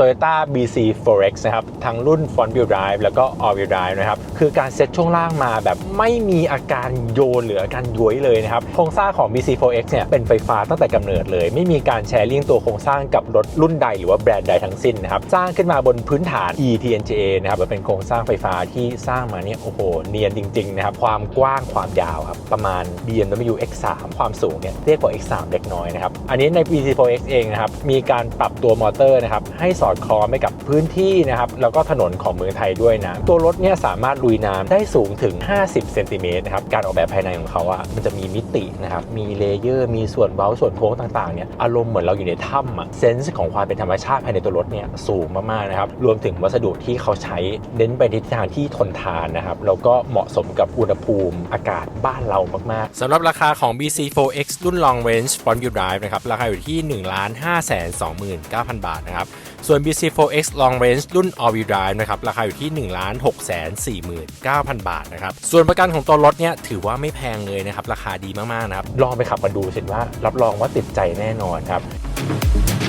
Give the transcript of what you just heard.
Toyota BC Forex นะครับทั้งรุ่น Front Wheel Drive แล้วก็ All Wheel Drive นะครับคือการเซ็ตช่วงล่างมาแบบไม่มีอาการโยนหรืออาการย้วยเลยนะครับโครงสร้างของ BC Forex เนี่ยเป็นไฟฟ้าตั้งแต่กำเนิดเลย ไม่มีการแชร์ลิงก์ตัวโครงสร้างกับรถรุ่นใดหรือว่าแบรนด์ใดทั้งสิ้นนะครับสร้างขึ้นมาบนพื้นฐาน eTNGA นะครับเป็นโครงสร้างไฟฟ้าที่สร้างมาเนี่ยโอ้โหเนียนจริงๆนะครับความกว้างความยาวครับประมาณ BMW X3 ความสูงเนี่ยเรียกว่า X3 เล็กน้อยนะครับอันนี้ใน BC4X เองนะครับมีการปรับตัวมอเตอร์นะครับให้สอดคล้องไปกับพื้นที่นะครับแล้วก็ถนนของเมืองไทยด้วยนะ ตัวรถเนี่ยสามารถลุยน้ำได้สูงถึง 50 เซนติเมตรนะครับ การออกแบบภายในของเขาอะมันจะมีมิตินะครับ มีเลเยอร์ มีส่วนเว้าส่วนโค้งต่างๆเนี่ย อารมณ์เหมือนเราอยู่ในถ้ำอะเซนส์ของความเป็นธรรมชาติภายในตัวรถเนี่ยสูงมากๆนะครับ รวมถึงวัสดุที่เขาใช้เน้นไปในทิศทางที่ทนทานนะครับ แล้วก็เหมาะสมกับอุณหภูมิอากาศบ้านเรามากๆสำหรับราคาของ BC4X รุ่น Long Range Front Wheel Drive นะครับ ราคาอยู่ที่ 1 5 2 9 0 0 0 บาทนะครับ ส่วน BC4X Long Range รุ่น All Wheel Drive นะครับ ราคาอยู่ที่ 1 6 4 9 0 0 0 บาทนะครับ ส่วนประกันของตัวรถเนี่ยถือว่าไม่แพงเลยนะครับ ราคาดีมากๆนะครับ ลองไปขับมาดูเห็นว่ารับรองว่าติดใจแน่นอนครับ